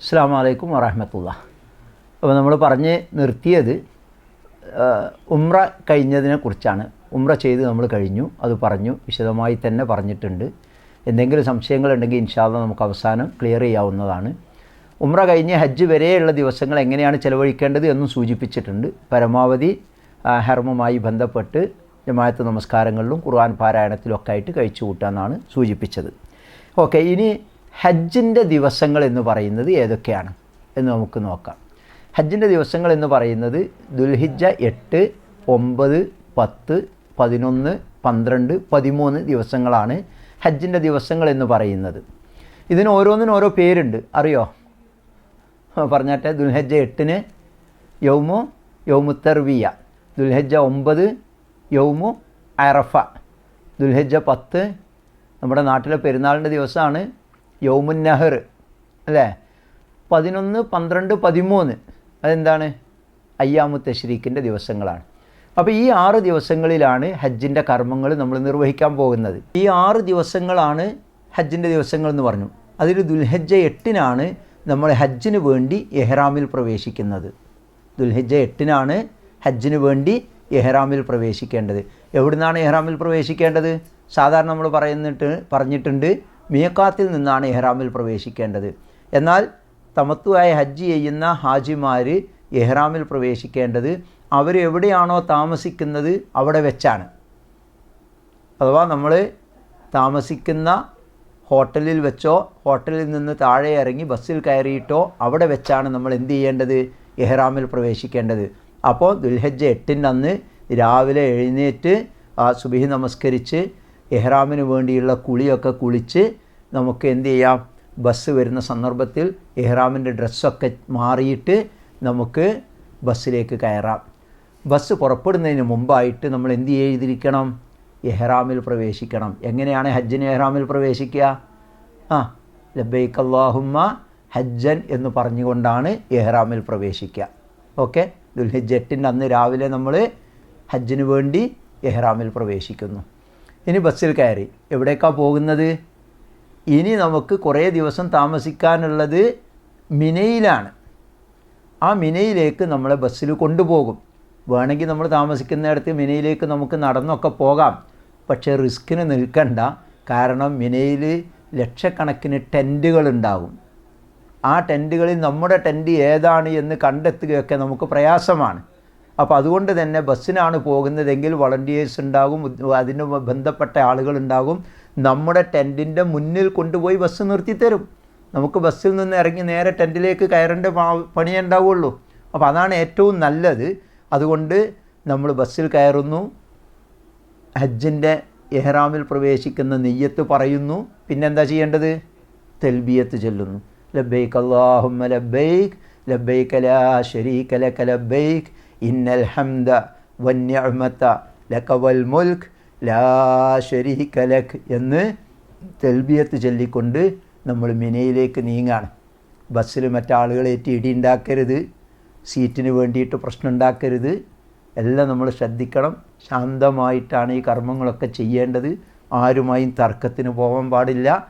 അസ്സാം വലൈക്കും വറഹമത്തുള്ള. അപ്പോൾ നമ്മൾ പറഞ്ഞ് നിർത്തിയത് ഉമ്ര കഴിഞ്ഞതിനെ കുറിച്ചാണ്. ഉംറ ചെയ്ത് നമ്മൾ കഴിഞ്ഞു അത് പറഞ്ഞു വിശദമായി തന്നെ പറഞ്ഞിട്ടുണ്ട്. എന്തെങ്കിലും സംശയങ്ങളുണ്ടെങ്കിൽ ഇൻഷാല്ല നമുക്ക് അവസാനം ക്ലിയർ ചെയ്യാവുന്നതാണ്. ഉമ്ര കഴിഞ്ഞ് ഹജ്ജ് വരെയുള്ള ദിവസങ്ങൾ എങ്ങനെയാണ് ചിലവഴിക്കേണ്ടത് എന്നും സൂചിപ്പിച്ചിട്ടുണ്ട്. പരമാവധി ഹർമ്മമായി ബന്ധപ്പെട്ട് ജമായത്ത് നമസ്കാരങ്ങളിലും ഖുർആൻ പാരായണത്തിലും ഒക്കെ ആയിട്ട് കഴിച്ചു കൂട്ടാമെന്നാണ് സൂചിപ്പിച്ചത്. ഓക്കെ ഇനി ഹജ്ജിന്റെ ദിവസങ്ങൾ എന്ന് പറയുന്നത് ഏതൊക്കെയാണ് എന്ന് നമുക്ക് നോക്കാം. ഹജ്ജിന്റെ ദിവസങ്ങൾ എന്ന് പറയുന്നത് ദുൽഹിജ എട്ട് ഒമ്പത് പത്ത് പതിനൊന്ന് പന്ത്രണ്ട് പതിമൂന്ന് ദിവസങ്ങളാണ് ഹജ്ജിന്റെ ദിവസങ്ങൾ എന്ന് പറയുന്നത്. ഇതിന് ഓരോന്നിനും ഓരോ പേരുണ്ട്. അറിയോ? പറഞ്ഞാട്ടെ ദുൽഹജ്ജ എട്ടിന് യൗമു യൗമു തെർവിയ ദുൽഹജ്ജ ഒമ്പത് യൗമു അറഫ. ദുൽഹജ്ജ പത്ത് നമ്മുടെ നാട്ടിലെ പെരുന്നാളിന്റെ ദിവസമാണ് യൗമുൻ നഹർ അല്ലേ? പതിനൊന്ന് പന്ത്രണ്ട് പതിമൂന്ന്. അതെന്താണ്? അയ്യാമു തശ്രീഖിന്റെ ദിവസങ്ങളാണ്. അപ്പോൾ ഈ ആറ് ദിവസങ്ങളിലാണ് ഹജ്ജിന്റെ കർമ്മങ്ങൾ നമ്മൾ നിർവഹിക്കാൻ പോകുന്നത്. ഈ ആറ് ദിവസങ്ങളാണ് ഹജ്ജിന്റെ ദിവസങ്ങൾ എന്ന് പറഞ്ഞു. അതിൽ ദുൽഹജ്ജ എട്ടിനാണ് നമ്മൾ ഹജ്ജിന് വേണ്ടി എഹ്റാമിൽ പ്രവേശിക്കുന്നത്. ദുൽഹജ്ജ എട്ടിനാണ് ഹജ്ജിന് വേണ്ടി എഹ്റാമിൽ പ്രവേശിക്കേണ്ടത്. എവിടുന്നാണ് എഹ്റാമിൽ പ്രവേശിക്കേണ്ടത്? സാധാരണ നമ്മൾ പറയുന്നിട്ട് പറഞ്ഞിട്ടുണ്ട് മിയക്കാത്തിൽ നിന്നാണ് എഹ്റാമിൽ പ്രവേശിക്കേണ്ടത്. എന്നാൽ തമത്തുവായ ഹജ്ജ് ചെയ്യുന്ന ഹാജിമാർ എഹ്റാമിൽ പ്രവേശിക്കേണ്ടത് അവർ എവിടെയാണോ താമസിക്കുന്നത് അവിടെ വെച്ചാണ്. അഥവാ നമ്മൾ താമസിക്കുന്ന ഹോട്ടലിൽ വെച്ചോ ഹോട്ടലിൽ നിന്ന് താഴെ ഇറങ്ങി ബസ്സിൽ കയറിയിട്ടോ അവിടെ വെച്ചാണ് നമ്മൾ എന്ത് ചെയ്യേണ്ടത്? എഹ്റാമിൽ പ്രവേശിക്കേണ്ടത്. അപ്പോൾ ദുൽഹജ്ജ് എട്ടിന്റെ അന്ന് രാവിലെ എഴുന്നേറ്റ് ആ സുബഹി നമസ്കരിച്ച് എഹ്റാമിന് വേണ്ടിയുള്ള കുളിയൊക്കെ കുളിച്ച് നമുക്ക് എന്ത് ചെയ്യാം? ബസ് വരുന്ന സന്ദർഭത്തിൽ എഹ്റാമിന്റെ ഡ്രസ്സൊക്കെ മാറിയിട്ട് നമുക്ക് ബസ്സിലേക്ക് കയറാം. ബസ് പുറപ്പെടുന്നതിന് മുമ്പായിട്ട് നമ്മൾ എന്ത് ചെയ്തിരിക്കണം? എഹ്റാമിൽ പ്രവേശിക്കണം. എങ്ങനെയാണ് ഹജ്ജിന് എഹ്റാമിൽ പ്രവേശിക്കുക? ആ ലബൈക്ക് അള്ളാഹുമ്മ ഹജ്ജൻ എന്ന് പറഞ്ഞുകൊണ്ടാണ് എഹ്റാമിൽ പ്രവേശിക്കുക. ഓക്കെ? ദുൽഹിജ് എട്ടിന്റെ അന്ന് രാവിലെ നമ്മൾ ഹജ്ജിന് വേണ്ടി എഹ്റാമിൽ പ്രവേശിക്കുന്നു. ഇനി ബസ്സിൽ കയറി. എവിടേക്കാ പോകുന്നത്? ഇനി നമുക്ക് കുറേ ദിവസം താമസിക്കാനുള്ളത് മിനയിലാണ്. ആ മിനയിലേക്ക് നമ്മളെ ബസ്സിൽ കൊണ്ടുപോകും. വേണമെങ്കിൽ നമ്മൾ താമസിക്കുന്നിടത്ത് മിനയിലേക്ക് നമുക്ക് നടന്നൊക്കെ പോകാം. പക്ഷേ റിസ്ക്കിന് നിൽക്കണ്ട. കാരണം മിനയിൽ ലക്ഷക്കണക്കിന് ടെന്റുകൾ ഉണ്ടാകും ആ ടെന്റുകളിൽ നമ്മുടെ ടെന്റ് ഏതാണ് എന്ന് കണ്ടെത്തുകയൊക്കെ നമുക്ക് പ്രയാസമാണ്. അപ്പോൾ അതുകൊണ്ട് തന്നെ ബസ്സിനാണ് പോകുന്നതെങ്കിൽ വളണ്ടിയേഴ്സ് ഉണ്ടാകും അതിന് ബന്ധപ്പെട്ട ആളുകൾ ഉണ്ടാകും. നമ്മുടെ ടെന്റിന്റെ മുന്നിൽ കൊണ്ടുപോയി ബസ് നിർത്തിത്തരും. നമുക്ക് ബസ്സിൽ നിന്ന് ഇറങ്ങി നേരെ ടെന്റിലേക്ക് കയറേണ്ട പണിയേ ഉണ്ടാവുള്ളൂ. അപ്പോൾ അതാണ് ഏറ്റവും നല്ലത്. അതുകൊണ്ട് നമ്മൾ ബസ്സിൽ കയറുന്നു. ഹജ്ജിന്റെ എഹ്റാമിൽ പ്രവേശിക്കുന്ന നെയ്യത്ത് പറയുന്നു. പിന്നെന്താ ചെയ്യേണ്ടത്? തെൽബിയത്ത് ചൊല്ലുന്നു. ലബൈക്ക് അള്ളാഹുമ്മ ലബൈക്ക് ലബൈക്ക് ലാ ലബൈക്ക് ഇന്നൽ ഹംദ വന്യമത്ത ലക്കവൽ വൽ മുൽക്ക് ലാ ലക് എന്ന് തെൽബിയത്ത് ചൊല്ലിക്കൊണ്ട് നമ്മൾ മിനയിലേക്ക് നീങ്ങാണ്. ബസ്സിൽ മറ്റാളുകളേറ്റ് ഇടിയുണ്ടാക്കരുത് സീറ്റിന് വേണ്ടിയിട്ട് പ്രശ്നം ഉണ്ടാക്കരുത്. എല്ലാം നമ്മൾ ശ്രദ്ധിക്കണം. ശാന്തമായിട്ടാണ് ഈ കർമ്മങ്ങളൊക്കെ ചെയ്യേണ്ടത്. ആരുമായും തർക്കത്തിന് പോകാൻ പാടില്ല.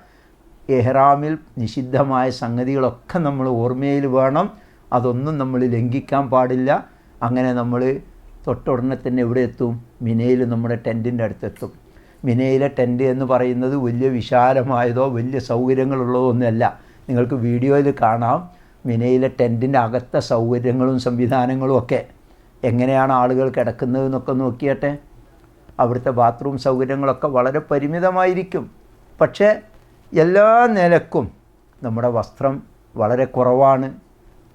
എഹ്റാമിൽ നിഷിദ്ധമായ സംഗതികളൊക്കെ നമ്മൾ ഓർമ്മയിൽ വേണം. അതൊന്നും നമ്മൾ ലംഘിക്കാൻ പാടില്ല. അങ്ങനെ നമ്മൾ തൊട്ടുടനെ തന്നെ എവിടെ എത്തും. മിനയിൽ നമ്മുടെ ടെന്റിന്റെ അടുത്തെത്തും. മിനയിലെ ടെന്റ് എന്ന് പറയുന്നത് വലിയ വിശാലമായതോ വലിയ സൗകര്യങ്ങളുള്ളതോ ഒന്നുമല്ല. നിങ്ങൾക്ക് വീഡിയോയിൽ കാണാം. മിനയിലെ ടെന്റിന്റെ അകത്തെ സൗകര്യങ്ങളും സംവിധാനങ്ങളും ഒക്കെ. എങ്ങനെയാണ് ആളുകൾ കിടക്കുന്നത് എന്നൊക്കെ നോക്കിയട്ടെ. അവിടുത്തെ ബാത്റൂം സൗകര്യങ്ങളൊക്കെ വളരെ പരിമിതമായിരിക്കും. പക്ഷേ എല്ലാ നിലക്കും നമ്മുടെ വസ്ത്രം വളരെ കുറവാണ്.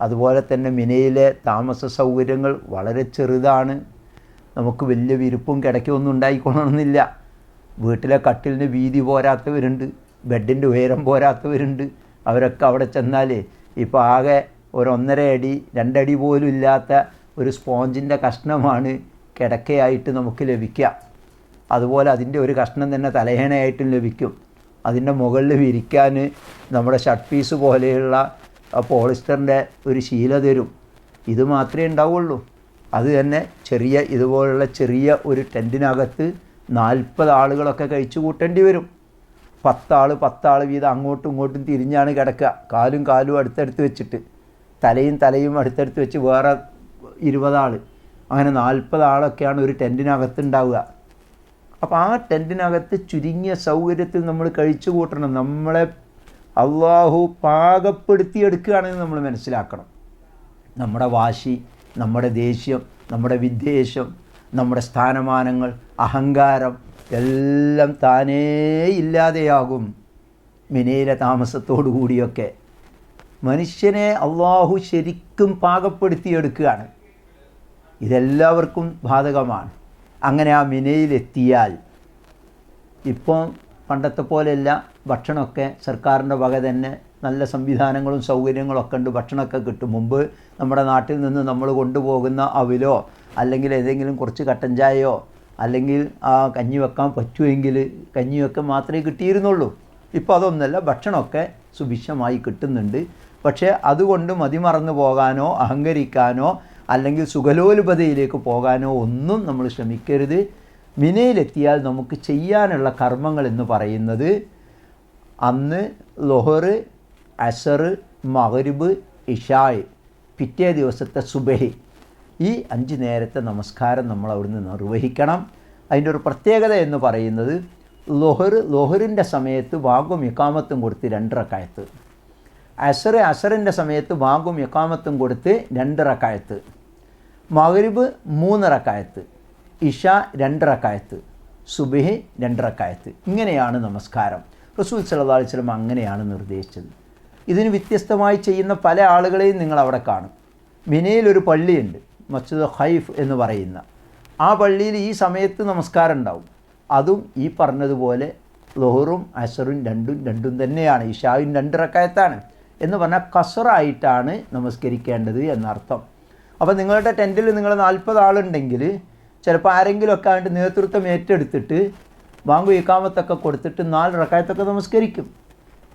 അതുപോലെ തന്നെ മിനയിലെ താമസ സൗകര്യങ്ങൾ വളരെ ചെറുതാണ്. നമുക്ക് വലിയ വിരിപ്പും കിടക്കൊന്നും ഉണ്ടായിക്കൊള്ളണമെന്നില്ല. വീട്ടിലെ കട്ടിലിന് വീതി പോരാത്തവരുണ്ട് ബെഡിന്റെ ഉയരം പോരാത്തവരുണ്ട്. അവരൊക്കെ അവിടെ ചെന്നാൽ ഇപ്പോൾ ആകെ ഒരു ഒന്നര അടി രണ്ടടി പോലും ഇല്ലാത്ത ഒരു സ്പോഞ്ചിന്റെ കഷ്ണമാണ് കിടക്കയായിട്ട് നമുക്ക് ലഭിക്കുക. അതുപോലെ അതിന്റെ ഒരു കഷ്ണം തന്നെ തലഹേണയായിട്ടും ലഭിക്കും. അതിന്റെ മുകളിൽ വിരിക്കാൻ നമ്മുടെ ഷർട്ട് പീസ് പോലെയുള്ള ആ പോളിസ്റ്ററിന്റെ ഒരു ശീല തരും. ഇത് മാത്രമേ ഉണ്ടാവുള്ളൂ. അത് തന്നെ ചെറിയ ഇതുപോലുള്ള ചെറിയ ഒരു ടെന്റിനകത്ത് നാൽപ്പത് ആളുകളൊക്കെ കഴിച്ചു കൂട്ടേണ്ടി വരും. പത്താൾ പത്താൾ വീതം അങ്ങോട്ടും ഇങ്ങോട്ടും തിരിഞ്ഞാണ് കിടക്കുക. കാലും കാലും അടുത്തടുത്ത് വെച്ചിട്ട്. തലയും തലയും അടുത്തടുത്ത് വെച്ച് വേറെ ഇരുപതാൾ അങ്ങനെ നാൽപ്പത് ആളൊക്കെയാണ് ഒരു ടെന്റിനകത്ത് ഉണ്ടാവുക. അപ്പോൾ ആ ടെന്റിനകത്ത് ചുരുങ്ങിയ സൗകര്യത്തിൽ നമ്മൾ കഴിച്ചു കൂട്ടണം. നമ്മളെ അള്ളാഹു പാകപ്പെടുത്തിയെടുക്കുകയാണെന്ന് നമ്മൾ മനസ്സിലാക്കണം. നമ്മുടെ വാശി നമ്മുടെ ദേഷ്യം നമ്മുടെ വിദ്വേഷം നമ്മുടെ സ്ഥാനമാനങ്ങൾ അഹങ്കാരം എല്ലാം താനേ ഇല്ലാതെയാകും. മിനയിലെ താമസത്തോടു കൂടിയൊക്കെ മനുഷ്യനെ അള്ളാഹു ശരിക്കും പാകപ്പെടുത്തിയെടുക്കുകയാണ്. ഇതെല്ലാവർക്കും ബാധകമാണ്. അങ്ങനെ ആ മിനയിലെത്തിയാൽ ഇപ്പോൾ പണ്ടത്തെ പോലെയല്ല ഭക്ഷണമൊക്കെ സർക്കാരിന്റെ വക തന്നെ നല്ല സംവിധാനങ്ങളും സൗകര്യങ്ങളൊക്കെ ഉണ്ട്. ഭക്ഷണമൊക്കെ കിട്ടും. മുമ്പ് നമ്മുടെ നാട്ടിൽ നിന്ന് നമ്മൾ കൊണ്ടുപോകുന്ന അവിലോ അല്ലെങ്കിൽ ഏതെങ്കിലും കുറച്ച് കട്ടൻ ചായയോ അല്ലെങ്കിൽ ആ കഞ്ഞി വെക്കാൻ പറ്റുമെങ്കിൽ കഞ്ഞിയൊക്കെ മാത്രമേ കിട്ടിയിരുന്നുള്ളൂ. ഇപ്പോൾ അതൊന്നുമല്ല ഭക്ഷണമൊക്കെ സുഭിക്ഷമായി കിട്ടുന്നുണ്ട്. പക്ഷേ അതുകൊണ്ട് മതിമറന്നു പോകാനോ അഹങ്കരിക്കാനോ അല്ലെങ്കിൽ സുഖലോലുപതയിലേക്ക് പോകാനോ ഒന്നും നമ്മൾ ശ്രമിക്കരുത്. മിനയിലെത്തിയാൽ നമുക്ക് ചെയ്യാനുള്ള കർമ്മങ്ങൾ എന്ന് പറയുന്നത് അന്ന് ലൊഹർ അസർ മഹരിബ് ഇഷായ് പിറ്റേ ദിവസത്തെ സുബഹി. ഈ അഞ്ച് നേരത്തെ നമസ്കാരം നമ്മൾ അവിടുന്ന് നിർവഹിക്കണം. അതിന്റെ ഒരു പ്രത്യേകത എന്ന് പറയുന്നത് ലൊഹർ ലൊഹറിന്റെ സമയത്ത് വാഗും ഇക്കാമത്തും കൊടുത്ത് രണ്ടരക്കായത്ത് അസർ അസറിന്റെ സമയത്ത് വാഗും ഇക്കാമത്തും കൊടുത്ത് രണ്ടരക്കായത്ത് മകരിബ് മൂന്നിറക്കായത്ത് ഇഷ രണ്ടറക്കായത്ത് സുബിഹ് രണ്ടറക്കായത്ത് ഇങ്ങനെയാണ് നമസ്കാരം. റസൂൽ സല്ലല്ലാഹു അലൈഹി വസല്ലം അങ്ങനെയാണ് നിർദ്ദേശിച്ചത്. ഇതിന് വ്യത്യസ്തമായി ചെയ്യുന്ന പല ആളുകളെയും നിങ്ങൾ അവിടെ കാണും മിനയിലൊരു പള്ളിയുണ്ട് മസ്ജിദ് ഹൈഫ് എന്ന് പറയുന്ന. ആ പള്ളിയിൽ ഈ സമയത്ത് നമസ്കാരം ഉണ്ടാവും. അതും ഈ പറഞ്ഞതുപോലെ ലോഹറും അസറും രണ്ടും രണ്ടും തന്നെയാണ് ഇഷായും രണ്ടിറക്കയത്താണ് എന്ന് പറഞ്ഞാൽ കസറായിട്ടാണ് നമസ്കരിക്കേണ്ടത് എന്നർത്ഥം. അപ്പോൾ നിങ്ങളുടെ ടെന്റിൽ നിങ്ങൾ നാൽപ്പത് ആളുണ്ടെങ്കിൽ ചിലപ്പോൾ ആരെങ്കിലുമൊക്കെ ആയിട്ട് നേതൃത്വം ഏറ്റെടുത്തിട്ട് വാങ്ങു ഇക്കാമത്തൊക്കെ കൊടുത്തിട്ട് നാല് റക്കായത്തൊക്കെ നമസ്കരിക്കും.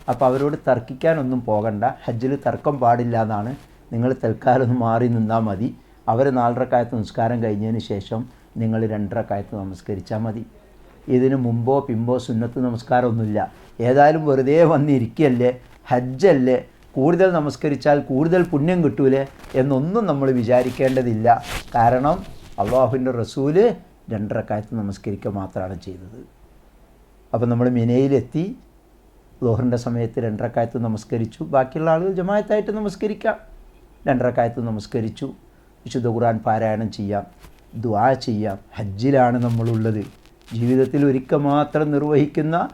അപ്പോൾ അവരോട് തർക്കിക്കാനൊന്നും പോകണ്ട. ഹജ്ജിൽ തർക്കം പാടില്ല എന്നാണ് നിങ്ങൾ തൽക്കാലം മാറി നിന്നാൽ മതി. അവർ നാലരക്കായത്ത് നമസ്കാരം കഴിഞ്ഞതിന് ശേഷം നിങ്ങൾ രണ്ടരക്കായത്ത് നമസ്കരിച്ചാൽ മതി. ഇതിന് മുമ്പോ പിമ്പോ സുന്നത്ത് നമസ്കാരമൊന്നുമില്ല. ഏതായാലും വെറുതെ വന്നിരിക്കുകയല്ലേ? ഹജ്ജല്ലേ? കൂടുതൽ നമസ്കരിച്ചാൽ കൂടുതൽ പുണ്യം കിട്ടൂലേ എന്നൊന്നും നമ്മൾ വിചാരിക്കേണ്ടതില്ല. കാരണം അള്ളാഹുവിന്റെ റസൂൽ രണ്ടരക്കാലത്ത് നമസ്കരിക്കുക മാത്രമാണ് ചെയ്തത്. അപ്പോൾ നമ്മൾ മിനയിലെത്തി ലോഹറിന്റെ സമയത്ത് രണ്ടരക്കാലത്ത് നമസ്കരിച്ചു. ബാക്കിയുള്ള ആളുകൾ ജമായത്തായിട്ട് നമസ്കരിക്കാം. രണ്ടരക്കാലത്ത് നമസ്കരിച്ചു. വിശുദ്ധ ഖുർആൻ പാരായണം ചെയ്യാം ദ്വാ ചെയ്യാം. ഹജ്ജിലാണ് നമ്മളുള്ളത്. ജീവിതത്തിൽ ഒരിക്കൽ മാത്രം നിർവഹിക്കുന്ന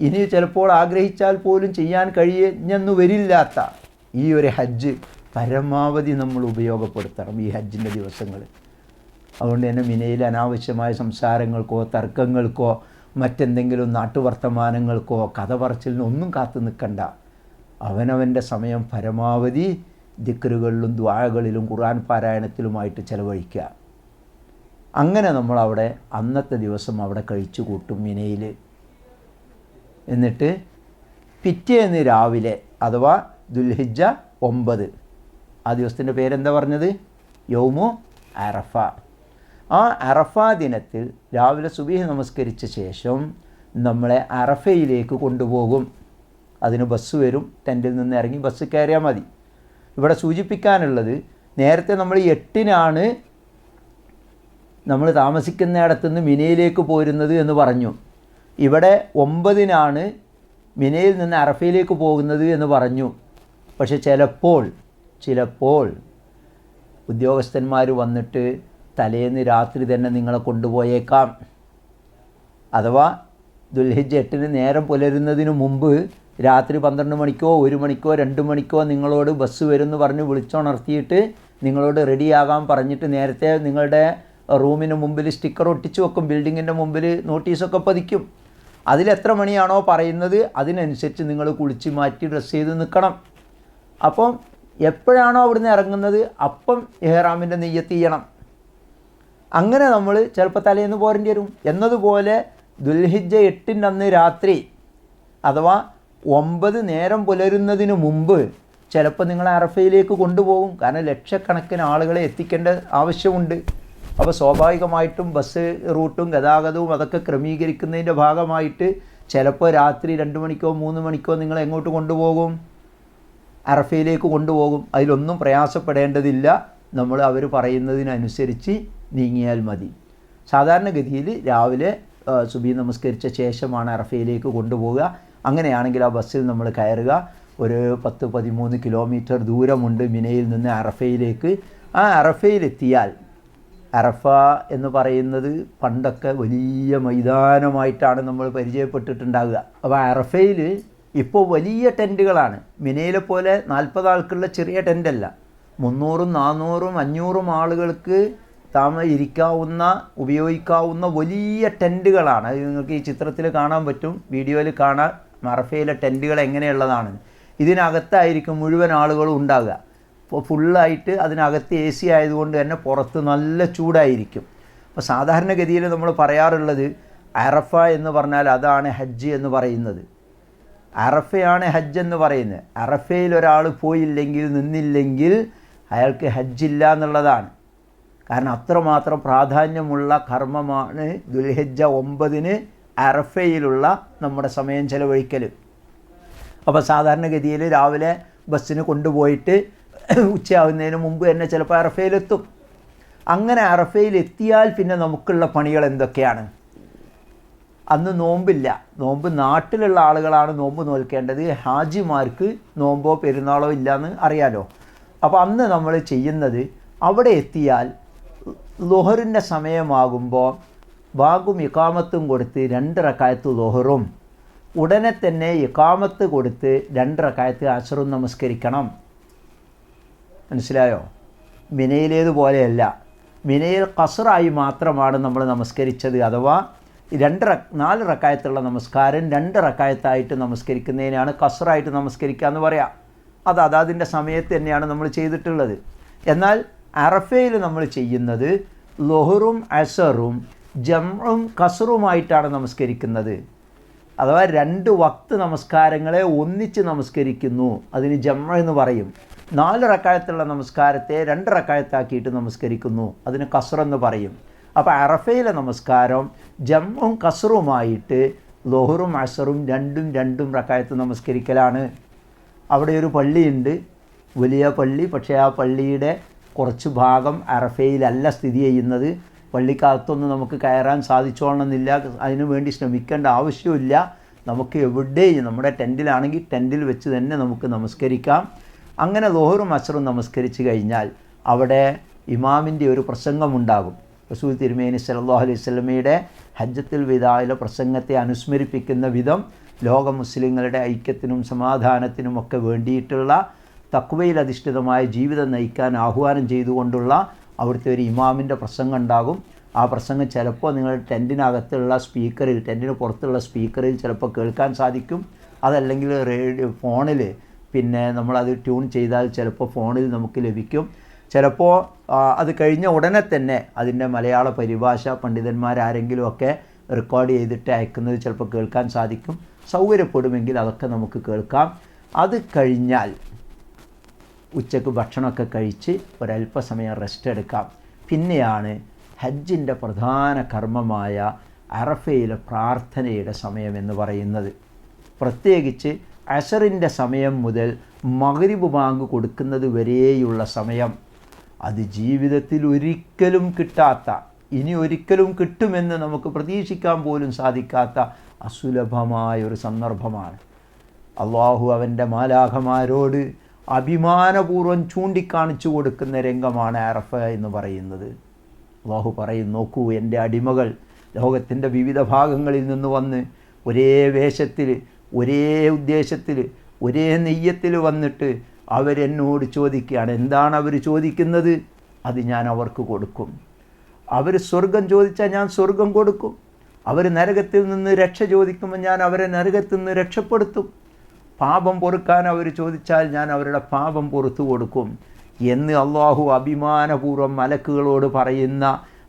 ഇനി ചിലപ്പോൾ ആഗ്രഹിച്ചാൽ പോലും ചെയ്യാൻ കഴിയുന്നു വരില്ലാത്ത ഈ ഒരു ഹജ്ജ് പരമാവധി നമ്മൾ ഉപയോഗപ്പെടുത്തണം ഈ ഹജ്ജിന്റെ ദിവസങ്ങൾ. അതുകൊണ്ട് തന്നെ മിനയിൽ അനാവശ്യമായ സംസാരങ്ങൾക്കോ തർക്കങ്ങൾക്കോ മറ്റെന്തെങ്കിലും നാട്ടുവർത്തമാനങ്ങൾക്കോ കഥ പറച്ചിലിനോ ഒന്നും കാത്തു നിൽക്കണ്ട. അവനവന്റെ സമയം പരമാവധി ദിക്കറുകളിലും ദ്വാഴകളിലും ഖുർആൻ പാരായണത്തിലുമായിട്ട് ചെലവഴിക്കുക. അങ്ങനെ നമ്മൾ അവിടെ അന്നത്തെ ദിവസം അവിടെ കഴിച്ചു കൂട്ടും മിനയിൽ എന്നിട്ട് പിറ്റേന്ന് രാവിലെ അഥവാ ദുൽഹിജ ഒമ്പത്. ആ ദിവസത്തിന്റെ പേരെന്താ പറഞ്ഞത്? യൗമു അറഫ. ആ അറഫ ദിനത്തിൽ രാവിലെ സുബീഹ് നമസ്കരിച്ച ശേഷം നമ്മളെ അറഫയിലേക്ക് കൊണ്ടുപോകും. അതിന് ബസ് വരും. ടെന്റിൽ നിന്ന് ഇറങ്ങി ബസ് കയറിയാൽ മതി. ഇവിടെ സൂചിപ്പിക്കാനുള്ളത് നേരത്തെ നമ്മൾ എട്ടിനാണ് നമ്മൾ താമസിക്കുന്നിടത്തു നിന്ന് മിനയിലേക്ക് പോരുന്നത് എന്ന് പറഞ്ഞു. ഇവിടെ ഒമ്പതിനാണ് മിനയിൽ നിന്ന് അറഫയിലേക്ക് പോകുന്നത് എന്ന് പറഞ്ഞു. പക്ഷെ ചിലപ്പോൾ ചിലപ്പോൾ ഉദ്യോഗസ്ഥന്മാർ വന്നിട്ട് തലേന്ന് രാത്രി തന്നെ നിങ്ങളെ കൊണ്ടുപോയേക്കാം. അഥവാ ദുൽഹിജ് എട്ടിന് നേരം പുലരുന്നതിന് മുമ്പ് രാത്രി പന്ത്രണ്ട് മണിക്കോ ഒരു മണിക്കോ രണ്ട് മണിക്കോ നിങ്ങളോട് ബസ് വരുമെന്ന് പറഞ്ഞ് വിളിച്ചുണർത്തിയിട്ട് നിങ്ങളോട് റെഡിയാകാൻ പറഞ്ഞിട്ട് നേരത്തെ നിങ്ങളുടെ റൂമിന് മുമ്പിൽ സ്റ്റിക്കർ ഒട്ടിച്ചു വെക്കും ബിൽഡിങ്ങിന്റെ മുമ്പിൽ നോട്ടീസൊക്കെ പതിക്കും. അതിലെത്ര മണിയാണോ പറയുന്നത് അതിനനുസരിച്ച് നിങ്ങൾ കുളിച്ച് മാറ്റി ഡ്രസ്സ് ചെയ്ത് നിൽക്കണം. അപ്പം എപ്പോഴാണോ അവിടുന്ന് ഇറങ്ങുന്നത് അപ്പം എഹ്റാമിന്റെ നെയ്യത്ത് ചെയ്യണം അങ്ങനെ നമ്മൾ ചിലപ്പോൾ തലേന്ന് പോരേണ്ടി വരും. എന്നതുപോലെ ദുൽഹിജ എട്ടിന്റെ അന്ന് രാത്രി അഥവാ ഒമ്പത് നേരം പുലരുന്നതിന് മുമ്പ് ചിലപ്പോൾ നിങ്ങൾ അറഫയിലേക്ക് കൊണ്ടുപോകും. കാരണം ലക്ഷക്കണക്കിന് ആളുകളെ എത്തിക്കേണ്ട ആവശ്യമുണ്ട്. അപ്പോൾ സ്വാഭാവികമായിട്ടും ബസ് റൂട്ടും ഗതാഗതവും അതൊക്കെ ക്രമീകരിക്കുന്നതിന്റെ ഭാഗമായിട്ട് ചിലപ്പോൾ രാത്രി രണ്ട് മണിക്കോ മൂന്ന് മണിക്കോ നിങ്ങൾ എങ്ങോട്ട് കൊണ്ടുപോകും? അറഫയിലേക്ക് കൊണ്ടുപോകും. അതിലൊന്നും പ്രയാസപ്പെടേണ്ടതില്ല. നമ്മൾ അവർ പറയുന്നതിനനുസരിച്ച് നീങ്ങിയാൽ മതി. സാധാരണഗതിയിൽ രാവിലെ സുബി നമസ്കരിച്ച ശേഷമാണ് അറഫയിലേക്ക് കൊണ്ടുപോവുക. അങ്ങനെയാണെങ്കിൽ ആ ബസ്സിൽ നമ്മൾ കയറുക. ഒരു പത്ത് പതിമൂന്ന് കിലോമീറ്റർ ദൂരമുണ്ട് മിനയിൽ നിന്ന് അറഫയിലേക്ക്. ആ അറഫയിലെത്തിയാൽ അറഫ എന്ന് പറയുന്നത് പണ്ടൊക്കെ വലിയ മൈതാനമായിട്ടാണ് നമ്മൾ പരിചയപ്പെട്ടിട്ടുണ്ടാവുക. അപ്പോൾ അറഫയിൽ ഇപ്പോൾ വലിയ ടെന്റുകളാണ്. മിനയിലെ പോലെ നാൽപ്പത് ആൾക്കുള്ള ചെറിയ ടെന്റല്ല മുന്നൂറും നാന്നൂറും അഞ്ഞൂറും ആളുകൾക്ക് താമ ഇരിക്കാവുന്ന ഉപയോഗിക്കാവുന്ന വലിയ ടെന്റുകളാണ് നിങ്ങൾക്ക് ഈ ചിത്രത്തിൽ കാണാൻ പറ്റും. വീഡിയോയിൽ കാണാൻ മറഫയിലെ ടെന്റുകൾ എങ്ങനെയുള്ളതാണ്. ഇതിനകത്തായിരിക്കും മുഴുവൻ ആളുകളും ഉണ്ടാകുക. അപ്പോൾ ഫുള്ളായിട്ട് അതിനകത്ത് എ സി ആയതുകൊണ്ട് തന്നെ പുറത്ത് നല്ല ചൂടായിരിക്കും. അപ്പോൾ സാധാരണഗതിയിൽ നമ്മൾ പറയാറുള്ളത് അറഫ എന്ന് പറഞ്ഞാൽ അതാണ് ഹജ്ജ് എന്ന് പറയുന്നത്. അറഫയാണ് ഹജ്ജ് എന്ന് പറയുന്നത്. അറഫയിൽ ഒരാൾ പോയില്ലെങ്കിൽ നിന്നില്ലെങ്കിൽ അയാൾക്ക് ഹജ്ജില്ല എന്നുള്ളതാണ്. കാരണം അത്രമാത്രം പ്രാധാന്യമുള്ള കർമ്മമാണ് ദുൽഹജ്ജ ഒമ്പതിന് അറഫയിലുള്ള നമ്മുടെ സമയം ചെലവഴിക്കൽ അപ്പോൾ സാധാരണഗതിയിൽ രാവിലെ ബസ്സിന് കൊണ്ടുപോയിട്ട് ഉച്ചയാവുന്നതിന് മുമ്പ് തന്നെ ചിലപ്പോൾ അറഫയിലെത്തും. അങ്ങനെ അറഫയിലെത്തിയാൽ പിന്നെ നമുക്കുള്ള പണികൾ എന്തൊക്കെയാണ്? അന്ന് നോമ്പില്ല. നോമ്പ് നാട്ടിലുള്ള ആളുകളാണ് നോമ്പ് നോൽക്കേണ്ടത്. ഹാജിമാർക്ക് നോമ്പോ പെരുന്നാളോ ഇല്ലയെന്ന് അറിയാലോ. അപ്പോൾ അന്ന് നമ്മൾ ചെയ്യുന്നത് അവിടെ എത്തിയാൽ ലുഹറിന്റെ സമയമാകുമ്പോൾ ബാഗും ഇക്കാമത്തും കൊടുത്ത് രണ്ടിറക്കായത്ത് ലോഹറും. ഉടനെ തന്നെ ഇക്കാമത്ത് കൊടുത്ത് രണ്ടിറക്കായത്ത് അസറും നമസ്കരിക്കണം. മനസ്സിലായോ? മിനയിലേതുപോലെയല്ല മിനയിൽ കസറായി മാത്രമാണ് നമ്മൾ നമസ്കരിച്ചത്. അഥവാ രണ്ട് നാല് റക്കായത്തുള്ള നമസ്കാരം രണ്ട് റക്കായത്തായിട്ട് നമസ്കരിക്കുന്നതിനാണ് കസറായിട്ട് നമസ്കരിക്കുക എന്ന് പറയാം. അത് അതാതിന്റെ സമയത്ത് തന്നെയാണ് നമ്മൾ ചെയ്തിട്ടുള്ളത്. എന്നാൽ അറഫയിൽ നമ്മൾ ചെയ്യുന്നത് ലൊഹറും അസറും ജമ്മും കസറുമായിട്ടാണ് നമസ്കരിക്കുന്നത്. അഥവാ രണ്ട് വക്ത് നമസ്കാരങ്ങളെ ഒന്നിച്ച് നമസ്കരിക്കുന്നു. അതിന് ജമ്മ എന്ന് പറയും. നാല് റക്കായത്തുള്ള നമസ്കാരത്തെ രണ്ട് റക്കായത്താക്കിയിട്ട് നമസ്കരിക്കുന്നു. അതിന് കസറെന്ന് പറയും. അപ്പോൾ അറഫയിലെ നമസ്കാരം ജമ്മും കസറുമായിട്ട് ലോഹറും അസറും രണ്ടും രണ്ടും റക്കായത്ത് നമസ്കരിക്കലാണ്. അവിടെ ഒരു പള്ളിയുണ്ട്. വലിയ പള്ളി. പക്ഷേ ആ പള്ളിയുടെ കുറച്ച് ഭാഗം അറഫയിലല്ല സ്ഥിതി ചെയ്യുന്നത്. പള്ളിക്കകത്തൊന്നും നമുക്ക് കയറാൻ സാധിച്ചോളണമെന്നില്ല. അതിനു വേണ്ടി ശ്രമിക്കേണ്ട ആവശ്യമില്ല നമുക്ക് എവിടെയും നമ്മുടെ ടെന്റിലാണെങ്കിൽ ടെന്റിൽ വെച്ച് തന്നെ നമുക്ക് നമസ്കരിക്കാം. അങ്ങനെ ലോഹറും അസറും നമസ്കരിച്ച് കഴിഞ്ഞാൽ അവിടെ ഇമാമിന്റെ ഒരു പ്രസംഗമുണ്ടാകും. റസൂൽ തിരുമേനി സല്ലല്ലാഹു അലൈഹി സ്വലമയുടെ ഹജ്ജത്തിൽ വിദായിലെ പ്രസംഗത്തെ അനുസ്മരിപ്പിക്കുന്ന വിധം ലോക മുസ്ലിങ്ങളുടെ ഐക്യത്തിനും സമാധാനത്തിനും ഒക്കെ വേണ്ടിയിട്ടുള്ള തക്വയിൽ അധിഷ്ഠിതമായ ജീവിതം നയിക്കാൻ ആഹ്വാനം ചെയ്തുകൊണ്ടുള്ള അവിടുത്തെ ഒരു ഇമാമിന്റെ പ്രസംഗം ഉണ്ടാകും ആ പ്രസംഗം ചിലപ്പോൾ നിങ്ങൾ ടെന്റിനകത്തുള്ള സ്പീക്കറിൽ ടെന്റിന് പുറത്തുള്ള സ്പീക്കറിൽ ചിലപ്പോൾ കേൾക്കാൻ സാധിക്കും. അതല്ലെങ്കിൽ റേഡിയോ ഫോണിൽ പിന്നെ നമ്മളത് ട്യൂൺ ചെയ്താൽ ചിലപ്പോൾ ഫോണിൽ നമുക്ക് ലഭിക്കും. ചിലപ്പോൾ അത് കഴിഞ്ഞ ഉടനെ തന്നെ അതിന്റെ മലയാള പരിഭാഷ പണ്ഡിതന്മാരാരെങ്കിലുമൊക്കെ റെക്കോർഡ് ചെയ്തിട്ട് അയക്കുന്നത് ചിലപ്പോൾ കേൾക്കാൻ സാധിക്കും. സൗകര്യപ്പെടുമെങ്കിൽ അതൊക്കെ നമുക്ക് കേൾക്കാം. അത് കഴിഞ്ഞാൽ ഉച്ചയ്ക്ക് ഭക്ഷണമൊക്കെ കഴിച്ച് ഒരല്പസമയം റെസ്റ്റ് എടുക്കാം. പിന്നെയാണ് ഹജ്ജിന്റെ പ്രധാന കർമ്മമായ അറഫയിലെ പ്രാർത്ഥനയുടെ സമയം എന്ന് പറയുന്നത്. പ്രത്യേകിച്ച് അസറിന്റെ സമയം മുതൽ മഗ്രിബ് ബാങ്ക് കൊടുക്കുന്നത് വരെയുള്ള സമയം. അത് ജീവിതത്തിൽ ഒരിക്കലും കിട്ടാത്ത ഇനി ഒരിക്കലും കിട്ടുമെന്ന് നമുക്ക് പ്രതീക്ഷിക്കാൻ പോലും സാധിക്കാത്ത അസുലഭമായൊരു സന്ദർഭമാണ്. അള്ളാഹു അവന്റെ മാലാഖമാരോട് അഭിമാനപൂർവം ചൂണ്ടിക്കാണിച്ചു കൊടുക്കുന്ന രംഗമാണ് അറഫ എന്ന് പറയുന്നത്. അള്ളാഹു പറയും നോക്കൂ എന്റെ അടിമകൾ ലോകത്തിന്റെ വിവിധ ഭാഗങ്ങളിൽ നിന്ന് വന്ന് ഒരേ വേഷത്തിൽ ഒരേ ഉദ്ദേശത്തിൽ ഒരേ നെയ്യത്തിൽ വന്നിട്ട് അവരെന്നോട് ചോദിക്കുകയാണ്. എന്താണ് അവർ ചോദിക്കുന്നത്? അത് ഞാൻ അവർക്ക് കൊടുക്കും. അവർ സ്വർഗം ചോദിച്ചാൽ ഞാൻ സ്വർഗം കൊടുക്കും. അവർ നരകത്തിൽ നിന്ന് രക്ഷ ചോദിക്കുമ്പോൾ ഞാൻ അവരെ നരകത്തിൽ നിന്ന് രക്ഷപ്പെടുത്തും. പാപം പൊറുക്കാൻ അവർ ചോദിച്ചാൽ ഞാൻ അവരുടെ പാപം പൊറുത്തു കൊടുക്കും എന്ന് അള്ളാഹു അഭിമാനപൂർവം മലക്കുകളോട് പറയുന്ന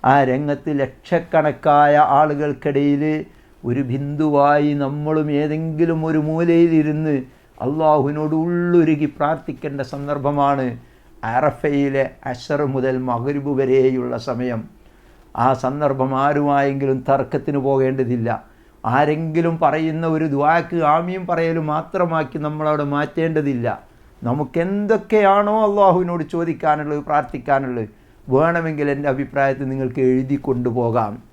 ആ രംഗത്ത് ലക്ഷക്കണക്കായ ആളുകൾക്കിടയിൽ ഒരു ബിന്ദുവായി നമ്മളും ഏതെങ്കിലും ഒരു മൂലയിലിരുന്ന് അള്ളാഹുവിനോട് ഉള്ളൊരുകി പ്രാർത്ഥിക്കേണ്ട സന്ദർഭമാണ് അറഫയിലെ അഷർ മുതൽ മഹരിബ് വരെയുള്ള സമയം. ആ സന്ദർഭം ആരുമായെങ്കിലും തർക്കത്തിന് പോകേണ്ടതില്ല. ആരെങ്കിലും പറയുന്ന ഒരു ദ്വാക്ക് ആമിയും പറയലും മാത്രമാക്കി നമ്മളവിടെ മാറ്റേണ്ടതില്ല. നമുക്ക് എന്തൊക്കെയാണോ അള്ളാഹുവിനോട് ചോദിക്കാനുള്ളത് പ്രാർത്ഥിക്കാനുള്ളത് വേണമെങ്കിൽ എന്റെ അഭിപ്രായത്തിൽ നിങ്ങൾക്ക് എഴുതി കൊണ്ടുപോകാം.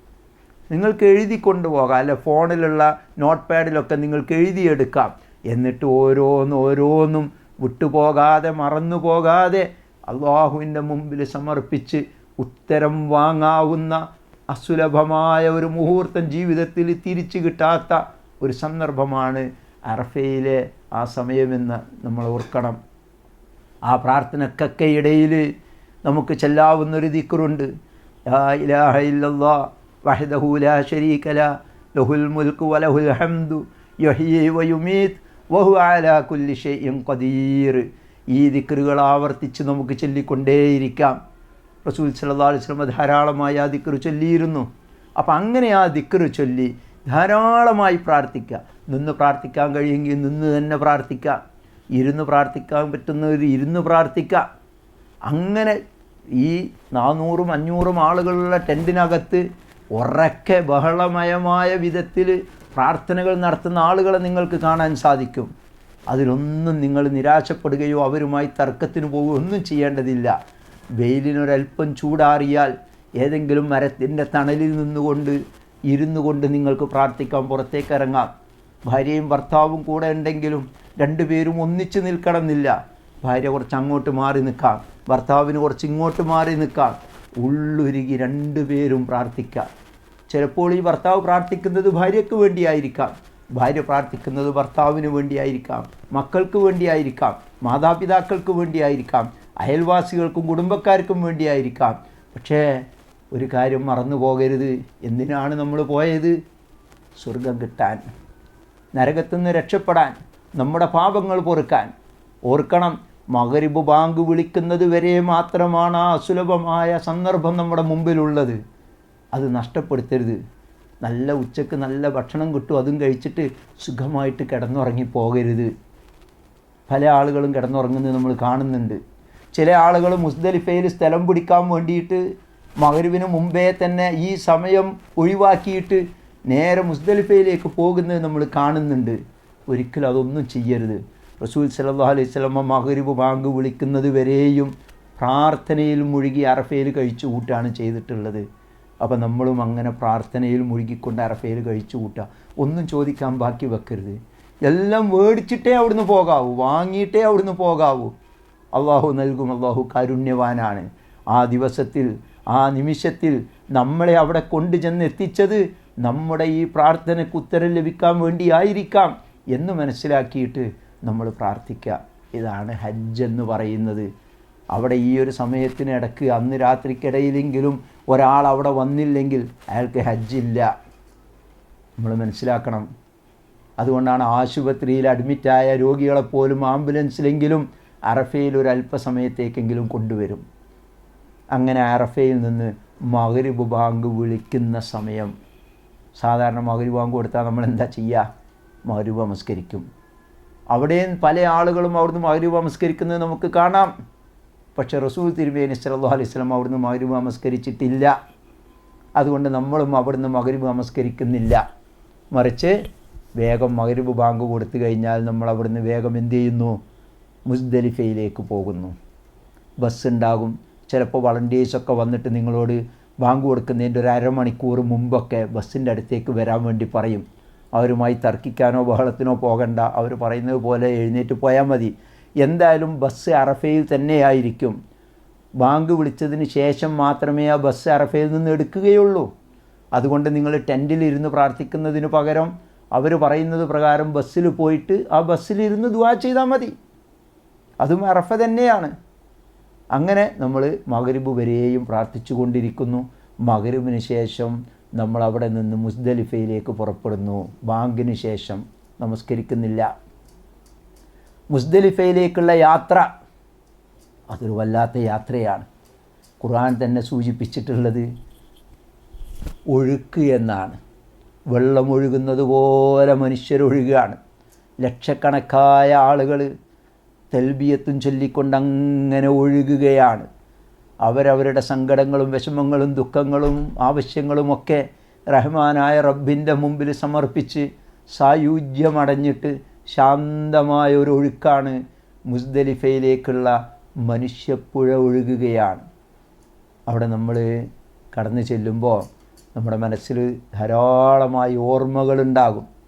നിങ്ങൾക്ക് എഴുതി കൊണ്ടുപോകാം. അല്ലെ ഫോണിലുള്ള നോട്ട് പാഡിലൊക്കെ നിങ്ങൾക്ക് എഴുതിയെടുക്കാം. എന്നിട്ട് ഓരോന്നും ഓരോന്നും വിട്ടുപോകാതെ മറന്നു പോകാതെ അള്ളാഹുവിന്റെ മുമ്പിൽ സമർപ്പിച്ച് ഉത്തരം വാങ്ങാവുന്ന അസുലഭമായ ഒരു മുഹൂർത്തം ജീവിതത്തിൽ തിരിച്ചു കിട്ടാത്ത ഒരു സന്ദർഭമാണ് അറഫയിലെ ആ സമയമെന്ന് നമ്മൾ ഓർക്കണം. ആ പ്രാർത്ഥനക്കൊക്കെ ഇടയിൽ നമുക്ക് ചെല്ലാവുന്നൊരു ദിക്കറുണ്ട് ഇലാഹ ലഹുൽ വലഹുൽ ഹംദു വയുമീത് വഹു ഈ ദിക്കറുകൾ ആവർത്തിച്ച് നമുക്ക് ചൊല്ലിക്കൊണ്ടേയിരിക്കാം. റസൂൽ അലൈഹി വസല്ലം ധാരാളമായി ആ ദിക്കറ് ചൊല്ലിയിരുന്നു. അപ്പം അങ്ങനെ ആ ദിക്കറ് ചൊല്ലി ധാരാളമായി പ്രാർത്ഥിക്കുക. നിന്ന് പ്രാർത്ഥിക്കാൻ കഴിയുമെങ്കിൽ നിന്ന് തന്നെ പ്രാർത്ഥിക്കുക. ഇരുന്ന് പ്രാർത്ഥിക്കാൻ പറ്റുന്നവർ ഇരുന്ന് പ്രാർത്ഥിക്കുക. അങ്ങനെ ഈ നാനൂറും അഞ്ഞൂറും ആളുകളുള്ള ടെന്റിനകത്ത് ഉറക്കെ ബഹളമയമായ വിധത്തിൽ പ്രാർത്ഥനകൾ നടത്തുന്ന ആളുകളെ നിങ്ങൾക്ക് കാണാൻ സാധിക്കും. അതിലൊന്നും നിങ്ങൾ നിരാശപ്പെടുകയോ അവരുമായി തർക്കത്തിന് പോവുകയോ ഒന്നും ചെയ്യേണ്ടതില്ല. വെയിലിനൊരൽപ്പം ചൂടാറിയാൽ ഏതെങ്കിലും മരത്തിന്റെ തണലിൽ നിന്നുകൊണ്ട് ഇരുന്നു കൊണ്ട് നിങ്ങൾക്ക് പ്രാർത്ഥിക്കാൻ പുറത്തേക്ക് ഇറങ്ങാം ഭാര്യയും ഭർത്താവും കൂടെ ഉണ്ടെങ്കിലും രണ്ടുപേരും ഒന്നിച്ചു നിൽക്കണമെന്നില്ല. ഭാര്യ കുറച്ച് അങ്ങോട്ട് മാറി നിൽക്കാം. ഭർത്താവിന് കുറച്ച് ഇങ്ങോട്ട് മാറി നിൽക്കാം. ഉള്ളുരുകി രണ്ടുപേരും പ്രാർത്ഥിക്കാം. ചിലപ്പോൾ ഈ ഭർത്താവ് പ്രാർത്ഥിക്കുന്നത് ഭാര്യയ്ക്ക് വേണ്ടിയായിരിക്കാം. ഭാര്യ പ്രാർത്ഥിക്കുന്നത് ഭർത്താവിന് വേണ്ടിയായിരിക്കാം. മക്കൾക്ക് വേണ്ടിയായിരിക്കാം. മാതാപിതാക്കൾക്ക് വേണ്ടിയായിരിക്കാം. അയൽവാസികൾക്കും കുടുംബക്കാർക്കും വേണ്ടിയായിരിക്കാം. പക്ഷേ ഒരു കാര്യം മറന്നു പോകരുത്. എന്തിനാണ് നമ്മൾ പോയത്? സ്വർഗം കിട്ടാൻ നരകത്തുനിന്ന് രക്ഷപ്പെടാൻ നമ്മുടെ പാപങ്ങൾ പൊറുക്കാൻ. ഓർക്കണം മകരിബ് ബാങ്ക് വിളിക്കുന്നത് വരെ മാത്രമാണ് ആ അസുലഭമായ സന്ദർഭം നമ്മുടെ മുമ്പിലുള്ളത്. അത് നഷ്ടപ്പെടുത്തരുത്. നല്ല ഉച്ചയ്ക്ക് നല്ല ഭക്ഷണം കിട്ടും. അതും കഴിച്ചിട്ട് സുഖമായിട്ട് കിടന്നുറങ്ങി പോകരുത് പല ആളുകളും കിടന്നുറങ്ങുന്നത് നമ്മൾ കാണുന്നുണ്ട്. ചില ആളുകൾ മുസ്ദലിഫയിൽ സ്ഥലം പിടിക്കാൻ വേണ്ടിയിട്ട് മകരുവിന് മുമ്പേ തന്നെ ഈ സമയം ഒഴിവാക്കിയിട്ട് നേരെ മുസ്ദലിഫയിലേക്ക് പോകുന്നത് നമ്മൾ കാണുന്നുണ്ട്. ഒരിക്കലും അതൊന്നും ചെയ്യരുത്. റസൂൽ സല്ലല്ലാഹു അലൈഹി സ്വലമ മകരുവ് ബാങ്ക് വിളിക്കുന്നത് വരെയും പ്രാർത്ഥനയിൽ മുഴുകി അറഫയിൽ കഴിച്ചു കൂട്ടാണ് ചെയ്തിട്ടുള്ളത്. അപ്പോൾ നമ്മളും അങ്ങനെ പ്രാർത്ഥനയിൽ മുഴുകിക്കൊണ്ട് അറഫയിൽ കഴിച്ചു കൂട്ടുക ഒന്നും ചോദിക്കാൻ ബാക്കി വെക്കരുത്. എല്ലാം മേടിച്ചിട്ടേ അവിടുന്ന് പോകാവൂ വാങ്ങിയിട്ടേ അവിടുന്ന് പോകാവൂ. അള്ളാഹു നൽകും അള്ളാഹു കാരുണ്യവാനാണ്. ആ ദിവസത്തിൽ ആ നിമിഷത്തിൽ നമ്മളെ അവിടെ കൊണ്ടു ചെന്ന് എത്തിച്ചത് നമ്മുടെ ഈ പ്രാർത്ഥനയ്ക്ക് ഉത്തരം ലഭിക്കാൻ വേണ്ടിയായിരിക്കാം എന്ന് മനസ്സിലാക്കിയിട്ട് നമ്മൾ പ്രാർത്ഥിക്കുക. ഇതാണ് ഹജ്ജ് എന്ന് പറയുന്നത്. അവിടെ ഈ ഒരു സമയത്തിന് ഇടയ്ക്ക് അന്ന് രാത്രിക്കിടയിലെങ്കിലും ഒരാൾ അവിടെ വന്നില്ലെങ്കിൽ അയാൾക്ക് ഹജ്ജില്ല. നമ്മൾ മനസ്സിലാക്കണം. അതുകൊണ്ടാണ് ആശുപത്രിയിൽ അഡ്മിറ്റായ രോഗികളെപ്പോലും ആംബുലൻസിലെങ്കിലും അറഫയിൽ ഒരു അല്പസമയത്തേക്കെങ്കിലും കൊണ്ടുവരും. അങ്ങനെ അറഫയിൽ നിന്ന് മകരിബ് ബാങ്ക് വിളിക്കുന്ന സമയം. സാധാരണ മകരിബ് ബാങ്ക് കൊടുത്താൽ നമ്മൾ എന്താ ചെയ്യുക മകരിബ് നമസ്കരിക്കും. അവിടെയും പല ആളുകളും അവിടുന്ന് മകരിബ് നമസ്കരിക്കുന്നത് നമുക്ക് കാണാം. പക്ഷെ റസൂൽ തിരുമേനി സല്ലല്ലാഹു അലൈഹി വസല്ലം അവിടുന്ന് മകരിബ് നമസ്കരിച്ചിട്ടില്ല. അതുകൊണ്ട് നമ്മളും അവിടുന്ന് മകരിബ് നമസ്കരിക്കുന്നില്ല. മറിച്ച് വേഗം മകരിബ് ബാങ്ക് കൊടുത്തു കഴിഞ്ഞാൽ നമ്മൾ അവിടുന്ന് വേഗം എന്ത് ചെയ്യുന്നു? മുസ്ദലിഫയിലേക്ക് പോകുന്നു. ബസ് ഉണ്ടാകും. ചിലപ്പോൾ വളണ്ടിയേഴ്സൊക്കെ വന്നിട്ട് നിങ്ങളോട് ബാങ്ക് കൊടുക്കുന്നതിന്റെ ഒരു അരമണിക്കൂർ മുമ്പൊക്കെ ബസ്സിന്റെ അടുത്തേക്ക് വരാൻ വേണ്ടി പറയും. അവരുമായി തർക്കിക്കാനോ ബഹളത്തിനോ പോകണ്ട. അവർ പറയുന്നത് പോലെ എഴുന്നേറ്റ് പോയാൽ മതി. എന്തായാലും ബസ് അറഫയിൽ തന്നെയായിരിക്കും. ബാങ്ക് വിളിച്ചതിന് ശേഷം മാത്രമേ ആ ബസ് അറഫയിൽ നിന്ന് എടുക്കുകയുള്ളൂ. അതുകൊണ്ട് നിങ്ങൾ ടെന്റിലിരുന്ന് പ്രാർത്ഥിക്കുന്നതിന് പകരം അവർ പറയുന്നത് പ്രകാരം ബസ്സിൽ പോയിട്ട് ആ ബസ്സിലിരുന്ന് ദുവാ ചെയ്താൽ മതി. അതും അറഫ തന്നെയാണ്. അങ്ങനെ നമ്മൾ മകരിബ് വരെയും പ്രാർത്ഥിച്ചു കൊണ്ടിരിക്കുന്നു. മകരിബിന് ശേഷം നമ്മൾ അവിടെ നിന്ന് മുസ്ദലിഫയിലേക്ക് പുറപ്പെടുന്നു. ബാങ്കിന് ശേഷം നമസ്കരിക്കുന്നില്ല. മുസ്ദലിഫയിലേക്കുള്ള യാത്ര അതൊരു വല്ലാത്ത യാത്രയാണ്. ഖുർആൻ തന്നെ സൂചിപ്പിച്ചിട്ടുള്ളത് ഒഴുക്ക് എന്നാണ്. വെള്ളം ഒഴുകുന്നത് പോലെ മനുഷ്യരൊഴുകുകയാണ് ലക്ഷക്കണക്കായ ആളുകൾ തെൽബിയത്തും ചൊല്ലിക്കൊണ്ട് അങ്ങനെ ഒഴുകുകയാണ്. അവരവരുടെ സങ്കടങ്ങളും വിഷമങ്ങളും ദുഃഖങ്ങളും ആവശ്യങ്ങളുമൊക്കെ റഹ്മാനായ റബ്ബിന്റെ മുമ്പിൽ സമർപ്പിച്ച് സായുജ്യമടഞ്ഞിട്ട് ശാന്തമായ ഒരു ഒഴുക്കാണ് മുസ്ദലിഫയിലേക്കുള്ള മനുഷ്യപ്പുഴ ഒഴുകുകയാണ്. അവിടെ നമ്മൾ കടന്നു ചെല്ലുമ്പോൾ നമ്മുടെ മനസ്സിൽ ധാരാളമായി ഓർമ്മകളുണ്ടാകും.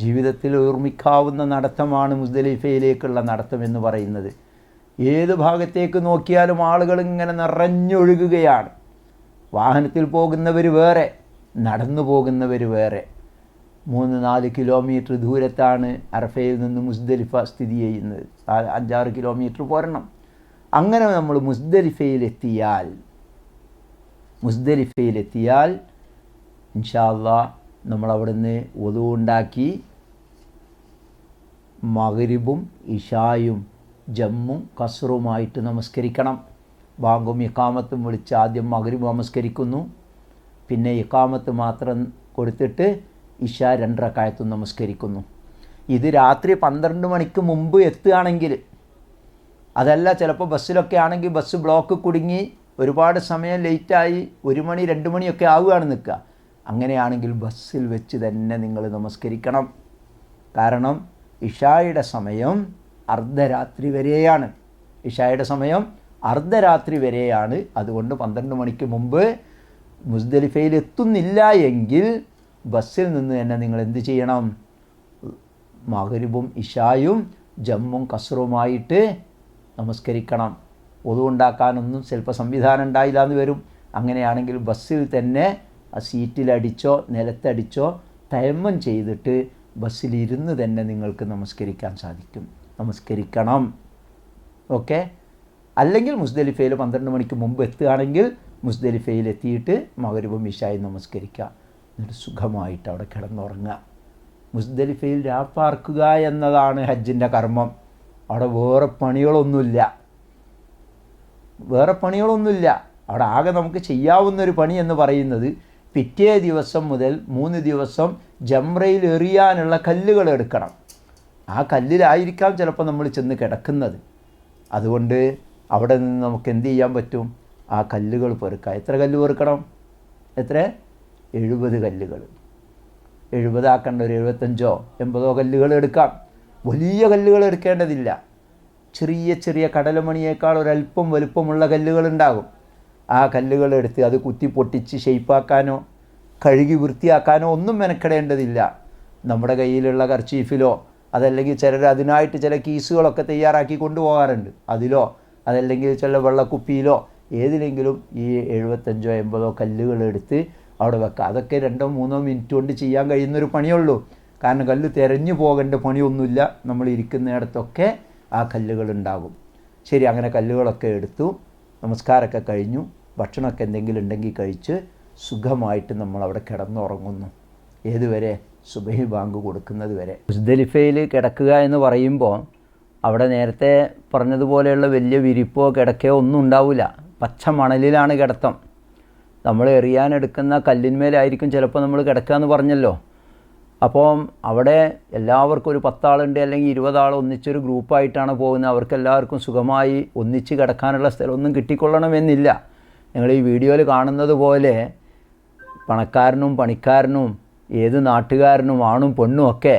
ജീവിതത്തിൽ ഓർമ്മിക്കാവുന്ന നടത്തമാണ് മുസ്ദലിഫയിലേക്കുള്ള നടത്തം എന്ന് പറയുന്നത്. ഏത് ഭാഗത്തേക്ക് നോക്കിയാലും ആളുകൾ ഇങ്ങനെ നിറഞ്ഞൊഴുകുകയാണ്. വാഹനത്തിൽ പോകുന്നവർ വേറെ നടന്നു പോകുന്നവർ വേറെ. മൂന്ന് നാല് കിലോമീറ്റർ ദൂരത്താണ് അറഫയിൽ നിന്ന് മുസ്ദലിഫ സ്ഥിതി ചെയ്യുന്നത്. അഞ്ചാറ് കിലോമീറ്റർ പോരണം. അങ്ങനെ നമ്മൾ മുസ്ദലിഫയിലെത്തിയാൽ മുസ്ദലിഫയിലെത്തിയാൽ ഇൻഷാല്ല നമ്മളവിടുന്ന് ഒതുവുണ്ടാക്കി മകരിബും ഇഷായും ജമ്മും കസറുമായിട്ട് നമസ്കരിക്കണം. ബാങ്കും ഇക്കാമത്തും വിളിച്ച് ആദ്യം മകരിബ് നമസ്കരിക്കുന്നു. പിന്നെ ഇക്കാമത്ത് മാത്രം കൊടുത്തിട്ട് ഇഷ രണ്ടരക്കായത്തും നമസ്കരിക്കുന്നു. ഇത് രാത്രി പന്ത്രണ്ട് മണിക്ക് മുമ്പ് എത്തുകയാണെങ്കിൽ അതല്ല ചിലപ്പോൾ ബസ്സിലൊക്കെ ആണെങ്കിൽ ബസ് ബ്ലോക്ക് കുടുങ്ങി ഒരുപാട് സമയം ലേറ്റായി ഒരു മണി രണ്ട് മണിയൊക്കെ ആവുകയാണ് നിൽക്കുക. അങ്ങനെയാണെങ്കിൽ ബസ്സിൽ വെച്ച് തന്നെ നിങ്ങൾ നമസ്കരിക്കണം. കാരണം ഇഷായുടെ സമയം അർദ്ധരാത്രി വരെയാണ്. ഇഷായുടെ സമയം അർദ്ധരാത്രി വരെയാണ്. അതുകൊണ്ട് പന്ത്രണ്ട് മണിക്ക് മുമ്പ് മുസ്ദലിഫയിൽ എത്തുന്നില്ല എങ്കിൽ ബസ്സിൽ നിന്ന് തന്നെ നിങ്ങൾ എന്ത് ചെയ്യണം? മകരിബും ഇഷായും ജമ്മും കസറുമായിട്ട് നമസ്കരിക്കണം. ഒതുണ്ടാക്കാനൊന്നും ചിലപ്പോൾ സംവിധാനം ഉണ്ടായില്ല എന്ന് വരും. അങ്ങനെയാണെങ്കിൽ ബസ്സിൽ തന്നെ ആ സീറ്റിലടിച്ചോ നിലത്തടിച്ചോ തയമ്മം ചെയ്തിട്ട് ബസ്സിലിരുന്ന് തന്നെ നിങ്ങൾക്ക് നമസ്കരിക്കാൻ സാധിക്കും. നമസ്കരിക്കണം. ഓക്കെ? അല്ലെങ്കിൽ മുസ്ദലിഫയിൽ പന്ത്രണ്ട് മണിക്ക് മുമ്പ് എത്തുകയാണെങ്കിൽ മുസ്ദലിഫയിൽ എത്തിയിട്ട് മകരുവും ഇഷായി നമസ്കരിക്കുക എന്നിട്ട് സുഖമായിട്ട് അവിടെ കിടന്നുറങ്ങുക. മുസ്ദലിഫയിൽ രാപ്പാർക്കുക എന്നതാണ് ഹജ്ജിന്റെ കർമ്മം. അവിടെ വേറെ പണികളൊന്നുമില്ല. വേറെ പണികളൊന്നുമില്ല. അവിടെ ആകെ നമുക്ക് ചെയ്യാവുന്ന ഒരു പണി എന്ന് പറയുന്നത് പിറ്റേ ദിവസം മുതൽ മൂന്ന് ദിവസം ജംറയിൽ എറിയാനുള്ള കല്ലുകൾ എടുക്കണം. ആ കല്ലിലായിരിക്കാം ചിലപ്പോൾ നമ്മൾ ചെന്ന് കിടക്കുന്നത്. അതുകൊണ്ട് അവിടെ നിന്ന് നമുക്ക് എന്ത് ചെയ്യാൻ പറ്റും? ആ കല്ലുകൾ പെറുക്കുക എത്ര കല്ല് പെറുക്കണം? എത്ര? എഴുപത് കല്ലുകൾ. എഴുപതാക്കേണ്ട ഒരു എഴുപത്തഞ്ചോ എൺപതോ കല്ലുകൾ എടുക്കാം. വലിയ കല്ലുകൾ എടുക്കേണ്ടതില്ല. ചെറിയ ചെറിയ കടലമണിയേക്കാൾ ഒരല്പം വലുപ്പമുള്ള കല്ലുകളുണ്ടാകും ആ കല്ലുകൾ എടുത്ത് അത് കുത്തി പൊട്ടിച്ച് ഷെയ്പ്പാക്കാനോ കഴുകി വൃത്തിയാക്കാനോ ഒന്നും മെനക്കെടേണ്ടതില്ല. നമ്മുടെ കയ്യിലുള്ള കർച്ചീഫിലോ അതല്ലെങ്കിൽ ചിലർ അതിനായിട്ട് ചില കീസുകളൊക്കെ തയ്യാറാക്കി കൊണ്ടുപോകാറുണ്ട്. അതിലോ അതല്ലെങ്കിൽ ചില വെള്ളക്കുപ്പിയിലോ ഏതിലെങ്കിലും ഈ എഴുപത്തഞ്ചോ എൺപതോ കല്ലുകൾ എടുത്ത് അവിടെ വെക്കുക അതൊക്കെ രണ്ടോ മൂന്നോ മിനിറ്റ് കൊണ്ട് ചെയ്യാൻ കഴിയുന്നൊരു പണിയുള്ളൂ. കാരണം കല്ല് തിരഞ്ഞു പോകേണ്ട പണിയൊന്നുമില്ല. നമ്മൾ ഇരിക്കുന്നിടത്തൊക്കെ ആ കല്ലുകളുണ്ടാകും ശരി അങ്ങനെ കല്ലുകളൊക്കെ എടുത്തു. നമസ്കാരമൊക്കെ കഴിഞ്ഞു. ഭക്ഷണമൊക്കെ എന്തെങ്കിലും ഉണ്ടെങ്കിൽ കഴിച്ച് സുഖമായിട്ട് നമ്മൾ അവിടെ കിടന്നുറങ്ങുന്നു. ഏതുവരെ? സുബഹി ബാങ്ക് കൊടുക്കുന്നത് വരെ. മുസ്ദലിഫയിൽ കിടക്കുക എന്ന് പറയുമ്പോൾ അവിടെ നേരത്തെ പറഞ്ഞതുപോലെയുള്ള വലിയ വിരിപ്പോ കിടക്കയോ ഒന്നും ഉണ്ടാവില്ല. പച്ച മണലിലാണ് കിടത്തം. നമ്മൾ എറിയാനെടുക്കുന്ന കല്ലിന്മേലായിരിക്കും ചിലപ്പോൾ നമ്മൾ കിടക്കുക എന്ന് പറഞ്ഞല്ലോ. അപ്പോൾ അവിടെ എല്ലാവർക്കും ഒരു പത്താളുണ്ട് അല്ലെങ്കിൽ ഇരുപതാൾ ഒന്നിച്ചൊരു ഗ്രൂപ്പായിട്ടാണ് പോകുന്നത്. അവർക്കെല്ലാവർക്കും സുഖമായി ഒന്നിച്ച് കിടക്കാനുള്ള സ്ഥലമൊന്നും കിട്ടിക്കൊള്ളണമെന്നില്ല. നിങ്ങൾ ഈ വീഡിയോയിൽ കാണുന്നത് പോലെ പണക്കാരനും പണിക്കാരനും ഏത് നാട്ടുകാരനും ആണും പെണ്ണും ഒക്കെ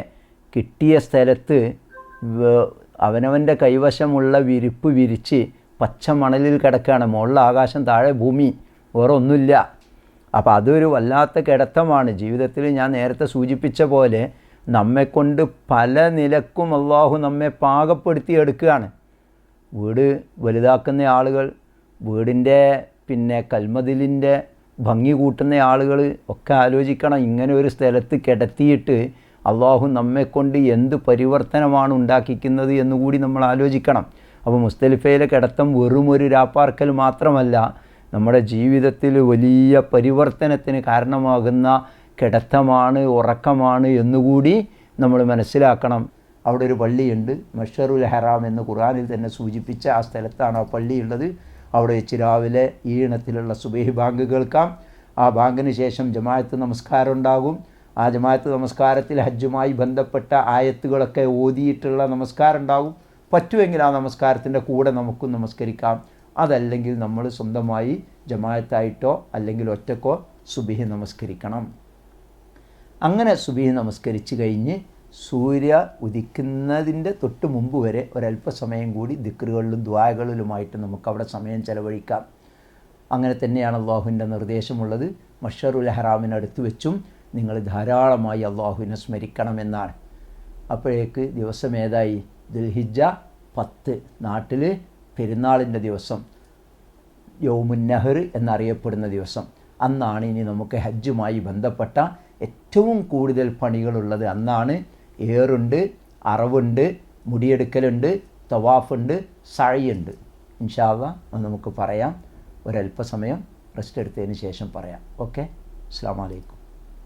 കിട്ടിയ സ്ഥലത്ത് അവനവന്റെ കൈവശമുള്ള വിരിപ്പ് വിരിച്ച് പച്ച മണലിൽ കിടക്കുകയാണ്. മുകളിൽ ആകാശം താഴെ ഭൂമി വേറെ ഒന്നുമില്ല. അപ്പോൾ അതൊരു വല്ലാത്ത കിടത്തമാണ്. ജീവിതത്തിൽ ഞാൻ നേരത്തെ സൂചിപ്പിച്ച പോലെ നമ്മെക്കൊണ്ട് പല നിലക്കും അള്ളാഹു നമ്മെ പാകപ്പെടുത്തി എടുക്കുകയാണ് വീട് വലുതാക്കുന്ന ആളുകൾ വീടിന്റെ പിന്നെ കൽമതിലിന്റെ ഭംഗി കൂട്ടുന്ന ആളുകൾ ഒക്കെ ആലോചിക്കണം. ഇങ്ങനെ ഒരു സ്ഥലത്ത് കിടത്തിയിട്ട് അള്ളാഹു നമ്മെക്കൊണ്ട് എന്ത് പരിവർത്തനമാണ് ഉണ്ടാക്കിക്കുന്നത് എന്നുകൂടി നമ്മൾ ആലോചിക്കണം. അപ്പോൾ മുസ്തലിഫയിലെ കിടത്തം വെറും ഒരു രാപ്പാർക്കൽ മാത്രമല്ല നമ്മുടെ ജീവിതത്തിൽ വലിയ പരിവർത്തനത്തിന് കാരണമാകുന്ന കിടത്തമാണ് ഉറക്കമാണ് എന്നുകൂടി നമ്മൾ മനസ്സിലാക്കണം. അവിടെ ഒരു പള്ളിയുണ്ട് മഷറുൽ ഹറാം എന്ന് ഖുറാനിൽ തന്നെ സൂചിപ്പിച്ച ആ സ്ഥലത്താണ് ആ പള്ളിയുള്ളത്. അവിടെ വെച്ച് രാവിലെ ഈണത്തിലുള്ള സുബേഹി ബാങ്ക് കേൾക്കാം. ആ ബാങ്കിന് ശേഷം ജമായത്ത് നമസ്കാരം ഉണ്ടാകും. ആ ജമായത്ത് നമസ്കാരത്തിൽ ഹജ്ജുമായി ബന്ധപ്പെട്ട ആയത്തുകളൊക്കെ ഓതിയിട്ടുള്ള നമസ്കാരം ഉണ്ടാകും. പറ്റുമെങ്കിൽ ആ നമസ്കാരത്തിന്റെ കൂടെ നമുക്കും നമസ്കരിക്കാം. അതല്ലെങ്കിൽ നമ്മൾ സ്വന്തമായി ജമായത്തായിട്ടോ അല്ലെങ്കിൽ ഒറ്റക്കോ സുബിഹി നമസ്കരിക്കണം. അങ്ങനെ സുബിഹി നമസ്കരിച്ച് കഴിഞ്ഞ് സൂര്യ ഉദിക്കുന്നതിന്റെ തൊട്ട് മുമ്പ് വരെ ഒരല്പസമയം കൂടി ദിക്റുകളിലും ദ്വായകളിലുമായിട്ട് നമുക്കവിടെ സമയം ചെലവഴിക്കാം. അങ്ങനെ തന്നെയാണ് അള്ളാഹുവിന്റെ നിർദ്ദേശമുള്ളത്. മഷറുൽ ഹറാമിനടുത്ത് വെച്ചും നിങ്ങൾ ധാരാളമായി അള്ളാഹുവിനെ സ്മരിക്കണമെന്നാണ്. അപ്പോഴേക്ക് ദിവസം ഏതായി? ദുൽഹിജ പത്ത് നാട്ടിൽ പെരുന്നാളിന്റെ ദിവസം യോമുൻ നെഹർ എന്നറിയപ്പെടുന്ന ദിവസം. അന്നാണ് ഇനി നമുക്ക് ഹജ്ജുമായി ബന്ധപ്പെട്ട ഏറ്റവും കൂടുതൽ പണികളുള്ളത്. അന്നാണ് ഏറുണ്ട് അറവുണ്ട് മുടിയെടുക്കലുണ്ട് തവാഫുണ്ട് സഴയുണ്ട്. ഇൻഷാല്ല നമുക്ക് പറയാം. ഒരല്പസമയം റെസ്റ്റ് എടുത്തതിന് ശേഷം പറയാം. ഓക്കെ അസ്സാം വലൈക്കും